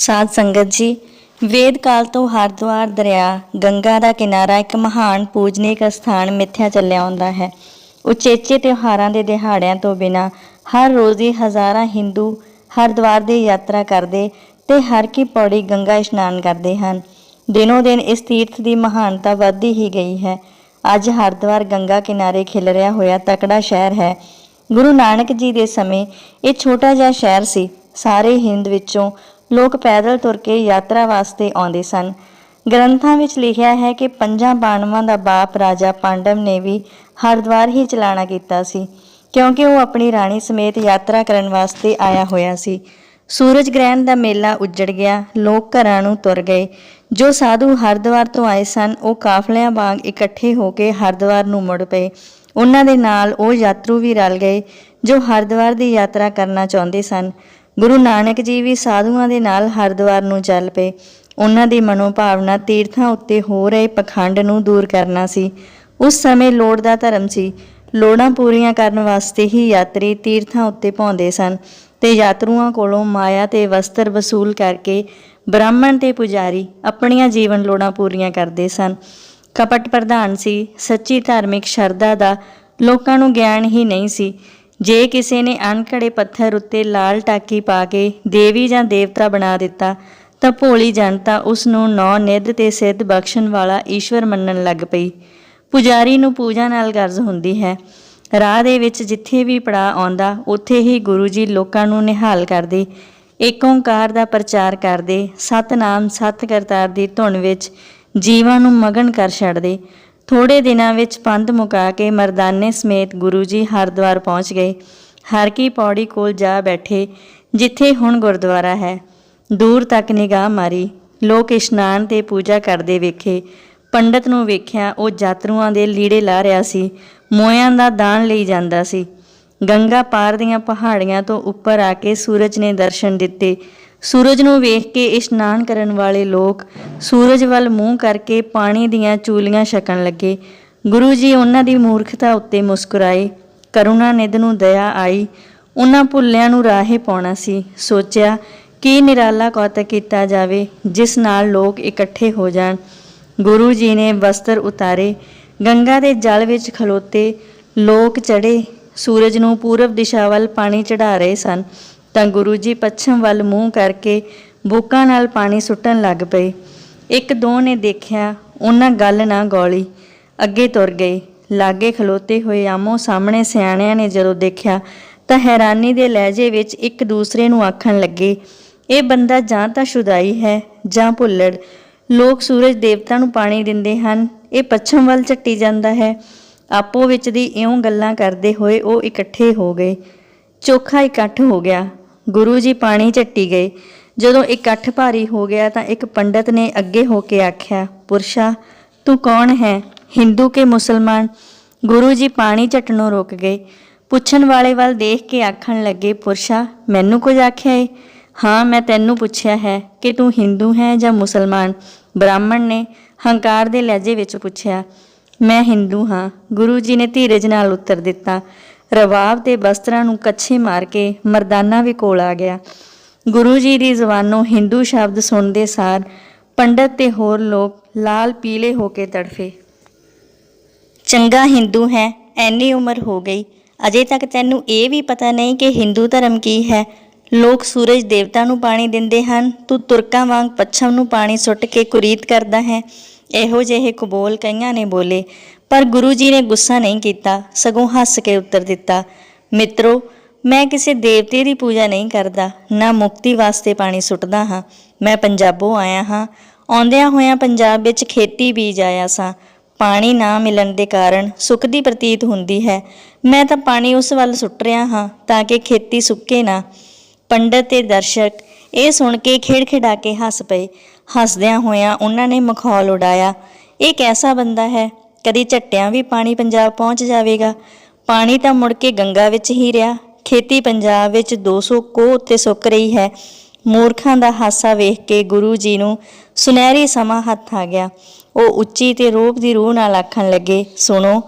ਸਾਧ ਸੰਗਤ ਜੀ, ਵੇਦ ਕਾਲ ਤੋਂ ਹਰਿਦੁਆਰ ਦਰਿਆ ਗੰਗਾ ਦਾ ਕਿਨਾਰਾ ਇੱਕ ਮਹਾਨ ਪੂਜਨੀਕ ਸਥਾਨ ਮਿੱਥਿਆ ਚੱਲਿਆ ਆਉਂਦਾ ਹੈ। ਉਚੇਚੇ ਤਿਉਹਾਰਾਂ ਦੇ ਦਿਹਾੜਿਆਂ ਤੋਂ ਬਿਨਾ ਹਰ ਰੋਜ਼ ਹੀ ਹਜ਼ਾਰਾਂ ਹਿੰਦੂ ਹਰਿਦੁਆਰ ਦੀ ਯਾਤਰਾ ਕਰਦੇ ਤੇ ਹਰ ਕੀ ਪੌੜੀ ਗੰਗਾ ਇਸ਼ਨਾਨ ਕਰਦੇ ਹਨ। ਦਿਨੋ ਦਿਨ ਇਸ ਤੀਰਥ ਦੀ ਮਹਾਨਤਾ ਵੱਧਦੀ ਹੀ ਗਈ ਹੈ। ਅੱਜ ਹਰਿਦੁਆਰ ਗੰਗਾ ਕਿਨਾਰੇ ਖਿਲ ਰਿਹਾ ਹੋਇਆ ਤਕੜਾ ਸ਼ਹਿਰ ਹੈ। ਗੁਰੂ ਨਾਨਕ ਜੀ ਦੇ ਸਮੇਂ ਇਹ ਛੋਟਾ ਜਿਹਾ ਸ਼ਹਿਰ ਸੀ। ਸਾਰੇ ਹਿੰਦ ਵਿੱਚੋਂ ਲੋਕ ਪੈਦਲ ਤੁਰ ਕੇ ਯਾਤਰਾ ਵਾਸਤੇ ਆਉਂਦੇ ਸਨ। ਗ੍ਰੰਥਾਂ ਵਿੱਚ ਲਿਖਿਆ ਹੈ ਕਿ ਪੰਜਾਂ ਬਾਣਵਾਂ ਦਾ ਬਾਪ ਰਾਜਾ ਪਾਂਡਵ ਨੇ ਵੀ ਹਰਿਦੁਆਰ ਹੀ ਚਲਾਣਾ ਕੀਤਾ ਸੀ, ਕਿਉਂਕਿ ਉਹ ਆਪਣੀ ਰਾਣੀ ਸਮੇਤ ਯਾਤਰਾ ਕਰਨ ਵਾਸਤੇ ਆਇਆ ਹੋਇਆ ਸੀ। ਸੂਰਜ ਗ੍ਰਹਿਣ ਦਾ ਮੇਲਾ ਉੱਜੜ ਗਿਆ, ਲੋਕ ਘਰਾਂ ਨੂੰ ਤੁਰ ਗਏ। ਜੋ ਸਾਧੂ ਹਰਿਦੁਆਰ ਤੋਂ ਆਏ ਸਨ, ਉਹ ਕਾਫਲਿਆਂ ਵਾਂਗ ਇਕੱਠੇ ਹੋ ਕੇ ਹਰਿਦੁਆਰ ਨੂੰ ਮੁੜ ਪਏ। ਉਹਨਾਂ ਦੇ ਨਾਲ ਉਹ ਯਾਤਰੂ ਵੀ ਰਲ ਗਏ, ਜੋ ਹਰਿਦੁਆਰ ਦੀ ਯਾਤਰਾ ਕਰਨਾ ਚਾਹੁੰਦੇ ਸਨ। ਗੁਰੂ ਨਾਨਕ ਜੀ ਵੀ ਸਾਧੂਆਂ ਦੇ ਨਾਲ ਹਰਿਦੁਆਰ ਨੂੰ ਚੱਲ ਪਏ। ਉਹਨਾਂ ਦੀ ਮਨੋਭਾਵਨਾ ਤੀਰਥਾਂ ਉੱਤੇ ਹੋ ਰਹੇ ਪਖੰਡ ਨੂੰ ਦੂਰ ਕਰਨਾ ਸੀ। ਉਸ ਸਮੇਂ ਲੋੜ ਦਾ ਧਰਮ ਸੀ। ਲੋੜਾਂ ਪੂਰੀਆਂ ਕਰਨ ਵਾਸਤੇ ਹੀ ਯਾਤਰੀ ਤੀਰਥਾਂ ਉੱਤੇ ਪਹੁੰਚਦੇ ਸਨ ਤੇ ਯਾਤਰੂਆਂ ਕੋਲੋਂ ਮਾਇਆ ਤੇ ਵਸਤਰ ਵਸੂਲ ਕਰਕੇ ਬ੍ਰਾਹਮਣ ਤੇ ਪੁਜਾਰੀ ਆਪਣੀਆਂ ਜੀਵਨ ਲੋੜਾਂ ਪੂਰੀਆਂ ਕਰਦੇ ਸਨ। ਕਪਟ ਪ੍ਰਧਾਨ ਸੀ। ਸੱਚੀ ਧਾਰਮਿਕ ਸ਼ਰਧਾ ਦਾ ਲੋਕਾਂ ਨੂੰ ਗਿਆਨ ਹੀ ਨਹੀਂ ਸੀ। ਜੇ ਕਿਸੇ ਨੇ ਅਣਖੜੇ ਪੱਥਰ ਉੱਤੇ ਲਾਲ ਟਾਕੀ ਪਾ ਕੇ ਦੇਵੀ ਜਾਂ ਦੇਵਤਾ ਬਣਾ ਦਿੱਤਾ ਤਾਂ ਭੋਲੀ ਜਨਤਾ ਉਸ ਨੂੰ ਨੌ ਨਿੱਧ ਤੇ ਸਿੱਧ ਬਖਸ਼ਣ ਵਾਲਾ ਈਸ਼ਵਰ ਮੰਨਣ ਲੱਗ ਪਈ। ਪੁਜਾਰੀ ਨੂੰ ਪੂਜਾ ਨਾਲ ਗਰਜ਼ ਹੁੰਦੀ ਹੈ। ਰਾਹ ਦੇ ਵਿੱਚ ਜਿੱਥੇ ਵੀ ਪੜਾ ਆਉਂਦਾ, ਉੱਥੇ ਹੀ ਗੁਰੂ ਜੀ ਲੋਕਾਂ ਨੂੰ ਨਿਹਾਲ ਕਰਦੇ ਏਕ ਓੰਕਾਰ ਦਾ ਪ੍ਰਚਾਰ ਕਰਦੇ, ਸਤਨਾਮ ਸਤਿ ਕਰਤਾਰ ਦੀ ਧੁਨ ਵਿੱਚ ਜੀਵਾਂ ਨੂੰ ਮਗਨ ਕਰ ਛੱਡਦੇ ਥੋੜੇ ਦਿਨਾਂ ਵਿੱਚ ਪੰਧ ਮੁਕਾ ਕੇ ਮਰਦਾਨੇ ਸਮੇਤ ਗੁਰੂ ਜੀ ਹਰਿਦੁਆਰ ਪਹੁੰਚ ਗਏ। ਹਰ ਕੀ ਪੌੜੀ ਕੋਲ ਜਾ ਬੈਠੇ, ਜਿੱਥੇ ਹੁਣ ਗੁਰਦੁਆਰਾ ਹੈ। ਦੂਰ ਤੱਕ ਨਿਗਾਹ ਮਾਰੀ। ਲੋਕ ਇਸ਼ਨਾਨ ਤੇ ਪੂਜਾ ਕਰਦੇ ਵੇਖੇ। ਪੰਡਤ ਨੂੰ ਵੇਖਿਆ ਉਹ ਯਾਤਰੂਆਂ ਦੇ ਲੀੜੇ ਲਾ ਰਿਹਾ ਸੀ। ਮੋਇਆਂ ਦਾ ਦਾਨ ਲਈ ਜਾਂਦਾ ਸੀ। ਗੰਗਾ ਪਾਰ ਦੀਆਂ ਪਹਾੜੀਆਂ ਤੋਂ ਉੱਪਰ ਆ ਕੇ ਸੂਰਜ ਨੇ ਦਰਸ਼ਨ ਦਿੱਤੇ। ਸੂਰਜ ਨੂੰ ਵੇਖ ਕੇ ਇਸ਼ਨਾਨ ਕਰਨ ਵਾਲੇ ਲੋਕ ਸੂਰਜ ਵੱਲ ਮੂੰਹ ਕਰਕੇ ਪਾਣੀ ਦੀਆਂ ਚੂਲੀਆਂ ਛਕਣ ਲੱਗੇ। ਗੁਰੂ ਜੀ ਉਹਨਾਂ ਦੀ ਮੂਰਖਤਾ ਉੱਤੇ ਮੁਸਕਰਾਏ। ਕਰੁਣਾ ਨਿਧ ਨੂੰ ਦਇਆ ਆਈ। ਉਹਨਾਂ ਭੁੱਲਿਆਂ ਨੂੰ ਰਾਹੇ ਪਾਉਣਾ ਸੀ। ਸੋਚਿਆ, ਕੀ ਨਿਰਾਲਾ ਕੌਤਕ ਕੀਤਾ ਜਾਵੇ, ਜਿਸ ਨਾਲ ਲੋਕ ਇਕੱਠੇ ਹੋ ਜਾਣ। ਗੁਰੂ ਜੀ ਨੇ ਵਸਤਰ ਉਤਾਰੇ। ਗੰਗਾ ਦੇ ਜਲ ਵਿੱਚ ਖਲੋਤੇ। ਲੋਕ ਚੜੇ ਸੂਰਜ ਨੂੰ ਪੂਰਬ ਦਿਸ਼ਾ ਵੱਲ ਪਾਣੀ ਚੜਾ ਰਹੇ ਸਨ। ਤਾਂ ਗੁਰੂ ਜੀ ਪੱਛਮ ਵੱਲ ਮੂੰਹ ਕਰਕੇ ਬੂਕਾਂ ਨਾਲ ਪਾਣੀ ਸੁੱਟਣ ਲੱਗ ਪਏ। ਇੱਕ ਦੋ ਨੇ ਦੇਖਿਆ, ਉਹਨਾਂ ਗੱਲ ਨਾ ਗੋਲੀ। ਅੱਗੇ ਤੁਰ ਗਏ। ਲਾਗੇ ਖਲੋਤੇ ਹੋਏ ਆਮੋ ਸਾਹਮਣੇ ਸਿਆਣਿਆਂ ਨੇ ਜਦੋਂ ਦੇਖਿਆ ਤਾਂ ਹੈਰਾਨੀ ਦੇ ਲਹਿਜੇ ਵਿੱਚ ਇੱਕ ਦੂਸਰੇ ਨੂੰ ਆਖਣ ਲੱਗੇ, ਇਹ ਬੰਦਾ ਜਾਂ ਤਾਂ ਸ਼ੁਦਾਈ ਹੈ ਜਾਂ ਭੁੱਲੜ। ਲੋਕ ਸੂਰਜ ਦੇਵਤਾ ਨੂੰ ਪਾਣੀ ਦਿੰਦੇ ਹਨ। ਇਹ ਪੱਛਮ ਵੱਲ ਝੱਟੀ ਜਾਂਦਾ ਹੈ। ਆਪੋ ਵਿੱਚ ਦੀ ਇਉਂ ਗੱਲਾਂ ਕਰਦੇ ਹੋਏ ਉਹ ਇਕੱਠੇ ਹੋ ਗਏ। ਚੋਖਾ ਇਕੱਠ ਹੋ ਗਿਆ। ਗੁਰੂ ਜੀ ਪਾਣੀ ਝੱਟੀ ਗਏ। ਜਦੋਂ ਇਕੱਠ ਭਾਰੀ ਹੋ ਗਿਆ ਤਾਂ ਇੱਕ ਪੰਡਤ ਨੇ ਅੱਗੇ ਹੋ ਕੇ ਆਖਿਆ, ਪੁਰਸ਼ਾ, ਤੂੰ ਕੌਣ ਹੈ? ਹਿੰਦੂ ਕੇ ਮੁਸਲਮਾਨ? ਗੁਰੂ ਜੀ ਪਾਣੀ ਝਟਣੋਂ ਰੁਕ ਗਏ। ਪੁੱਛਣ ਵਾਲੇ ਵੱਲ ਦੇਖ ਕੇ ਆਖਣ ਲੱਗੇ, ਪੁਰਸ਼ਾ, ਮੈਨੂੰ ਕੁਝ ਆਖਿਆ ਏ? ਹਾਂ, ਮੈਂ ਤੈਨੂੰ ਪੁੱਛਿਆ ਹੈ ਕਿ ਤੂੰ ਹਿੰਦੂ ਹੈ ਜਾਂ ਮੁਸਲਮਾਨ? ਬ੍ਰਾਹਮਣ ਨੇ ਹੰਕਾਰ ਦੇ ਲਹਿਜੇ ਵਿੱਚ ਪੁੱਛਿਆ, ਮੈਂ ਹਿੰਦੂ ਹਾਂ। ਗੁਰੂ ਜੀ ਨੇ ਧੀਰਜ ਨਾਲ ਉੱਤਰ ਦਿੱਤਾ ਰਵਾਬ ਦੇ ਬਸਤਰਾਂ ਨੂੰ ਕੱਛੇ ਮਾਰ ਕੇ ਮਰਦਾਨਾ ਵੀ ਕੋਲ ਆ ਗਿਆ। ਗੁਰੂ ਜੀ ਦੀ ਜ਼ੁਬਾਨੋਂ ਹਿੰਦੂ ਸ਼ਬਦ ਸੁਣਦੇ ਸਾਰ ਪੰਡਤ ਤੇ ਹੋਰ ਲੋਕ ਲਾਲ ਪੀਲੇ ਹੋ ਕੇ ਤੜਫੇ। ਚੰਗਾ ਹਿੰਦੂ ਹੈ, ਐਨੀ ਉਮਰ ਹੋ ਗਈ। ਅਜੇ ਤੱਕ ਤੈਨੂੰ ਇਹ ਵੀ ਪਤਾ ਨਹੀਂ ਕਿ ਹਿੰਦੂ ਧਰਮ ਕੀ ਹੈ। ਲੋਕ ਸੂਰਜ ਦੇਵਤਾ ਨੂੰ ਪਾਣੀ ਦਿੰਦੇ ਹਨ, ਤੂੰ ਤੁਰਕਾਂ ਵਾਂਗ ਪੱਛਮ ਨੂੰ ਪਾਣੀ ਸੁੱਟ ਕੇ ਕੁਰੀਤ ਕਰਦਾ ਹੈ। ਇਹੋ ਜਿਹੇ ਕਬੋਲ ਕਈਆਂ ਨੇ ਬੋਲੇ। ਪਰ ਗੁਰੂ ਜੀ ਨੇ ਗੁੱਸਾ ਨਹੀਂ ਕੀਤਾ, ਸਗੋਂ ਹੱਸ ਕੇ ਉੱਤਰ ਦਿੱਤਾ, ਮਿੱਤਰੋ, ਮੈਂ ਕਿਸੇ ਦੇਵਤੇ ਦੀ ਪੂਜਾ ਨਹੀਂ ਕਰਦਾ, ਨਾ ਮੁਕਤੀ ਵਾਸਤੇ ਪਾਣੀ ਸੁੱਟਦਾ ਹਾਂ, ਮੈਂ ਪੰਜਾਬੋਂ ਆਇਆ ਹਾਂ, ਆਉਂਦਿਆਂ ਹੋਇਆਂ ਪੰਜਾਬ ਵਿੱਚ ਖੇਤੀ ਬੀਜ ਆਇਆ ਸਾਂ, ਪਾਣੀ ਨਾ ਮਿਲਣ ਦੇ ਕਾਰਨ ਸੁੱਕ ਦੀ ਪ੍ਰਤੀਤ ਹੁੰਦੀ ਹੈ, ਮੈਂ ਤਾਂ ਪਾਣੀ ਉਸ ਵੱਲ ਸੁੱਟ ਰਿਹਾ ਹਾਂ, ਤਾਂ ਕਿ ਖੇਤੀ ਸੁੱਕੇ ਨਾ। ਪੰਡਤ ਤੇ ਦਰਸ਼ਕ ਇਹ ਸੁਣ ਕੇ ਖੇੜ-ਖਿੜਾ ਕੇ ਹੱਸ ਪਏ, ਹੱਸਦਿਆਂ ਹੋਇਆਂ ਉਹਨਾਂ ਨੇ ਮਖੌਲ ਉਡਾਇਆ, ਇਹ ਕੈਸਾ ਬੰਦਾ ਹੈ ਕਦੀ ਝੱਟਿਆਂ ਵੀ ਪਾਣੀ ਪੰਜਾਬ ਪਹੁੰਚ ਜਾਵੇਗਾ। ਪਾਣੀ ਤਾਂ ਮੁੜ ਕੇ ਗੰਗਾ ਵਿੱਚ ਹੀ ਰਿਹਾ। ਖੇਤੀ ਪੰਜਾਬ ਵਿੱਚ 200 ਕੋਹ ਉੱਤੇ ਸੁੱਕ ਰਹੀ ਹੈ। ਮੂਰਖਾਂ ਦਾ ਹਾਸਾ ਵੇਖ ਕੇ ਗੁਰੂ ਜੀ ਨੂੰ ਸੁਨਹਿਰੀ ਸਮਾਂ ਹੱਥ ਆ ਗਿਆ। ਉਹ ਉੱਚੀ ਤੇ ਰੂਪ ਦੀ ਰੂਹ ਨਾਲ ਆਖਣ ਲੱਗੇ, ਸੁਣੋ,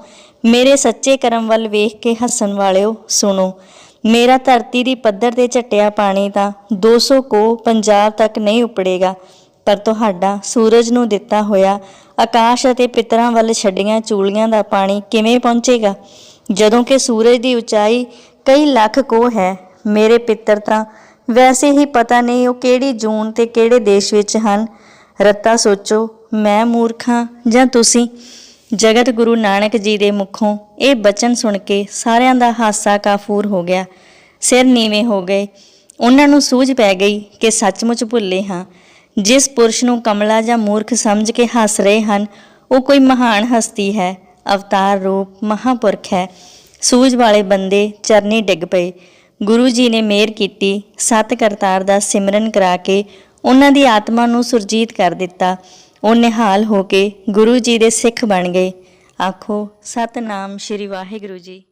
ਮੇਰੇ ਸੱਚੇ ਕਰਮ ਵੱਲ ਵੇਖ ਕੇ ਹੱਸਣ ਵਾਲਿਓ, ਸੁਣੋ, ਮੇਰਾ ਧਰਤੀ ਦੀ ਪੱਧਰ ਤੇ ਝਟਿਆ ਪਾਣੀ ਤਾਂ 200 ਕੋ ਪੰਜਾਬ ਤੱਕ ਨਹੀਂ ਉਪੜੇਗਾ। ਪਰ ਤੁਹਾਡਾ ਸੂਰਜ ਨੂੰ ਦਿੱਤਾ ਹੋਇਆ ਆਕਾਸ਼ ਅਤੇ ਪਿਤਰਾਂ ਵੱਲ ਛੱਡੀਆਂ ਚੂਲੀਆਂ ਦਾ ਪਾਣੀ ਕਿਵੇਂ ਪਹੁੰਚੇਗਾ? ਜਦੋਂ ਕਿ ਸੂਰਜ ਦੀ ਉਚਾਈ ਕਈ ਲੱਖ ਕੋ ਹੈ, ਮੇਰੇ ਪਿੱਤਰ ਤਾਂ ਵੈਸੇ ਹੀ ਪਤਾ ਨਹੀਂ ਉਹ ਕਿਹੜੀ ਜੂਨ ਤੇ ਕਿਹੜੇ ਦੇਸ਼ ਵਿੱਚ ਹਨ। ਰੱਤਾ ਸੋਚੋ, ਮੈਂ ਮੂਰਖਾਂ ਜਾਂ ਤੁਸੀਂ? ਜਗਤ ਗੁਰੂ ਨਾਨਕ ਜੀ ਦੇ ਮੁਖੋਂ ਇਹ ਬਚਨ ਸੁਣ ਕੇ ਸਾਰਿਆਂ ਦਾ ਹਾਸਾ ਕਾਫੂਰ ਹੋ ਗਿਆ। ਸਿਰ ਨੀਵੇਂ ਹੋ ਗਏ। ਉਹਨਾਂ ਨੂੰ ਸੂਝ ਪੈ ਗਈ ਕਿ ਸੱਚਮੁੱਚ ਭੁੱਲੇ ਹਾਂ। ਜਿਸ ਪੁਰਸ਼ ਨੂੰ ਕਮਲਾ ਜਾਂ ਮੂਰਖ ਸਮਝ ਕੇ ਹੱਸ ਰਹੇ ਹਨ, ਉਹ ਕੋਈ ਮਹਾਨ ਹਸਤੀ ਹੈ, ਅਵਤਾਰ ਰੂਪ ਮਹਾਪੁਰਖ ਹੈ। ਸੂਝ ਵਾਲੇ ਬੰਦੇ ਚਰਨੀ ਡਿੱਗ ਪਏ। ਗੁਰੂ ਜੀ ਨੇ ਮਿਹਰ ਕੀਤੀ, ਸਤ ਕਰਤਾਰ ਦਾ ਸਿਮਰਨ ਕਰਾ ਕੇ ਉਹਨਾਂ ਦੀ ਆਤਮਾ ਨੂੰ ਸੁਰਜੀਤ ਕਰ ਦਿੱਤਾ। ਉਹ ਨਿਹਾਲ ਹੋ ਕੇ ਗੁਰੂ ਜੀ ਦੇ ਸਿੱਖ ਬਣ ਗਏ। ਆਖੋ, ਸਤਨਾਮ ਸ਼੍ਰੀ ਵਾਹਿਗੁਰੂ ਜੀ।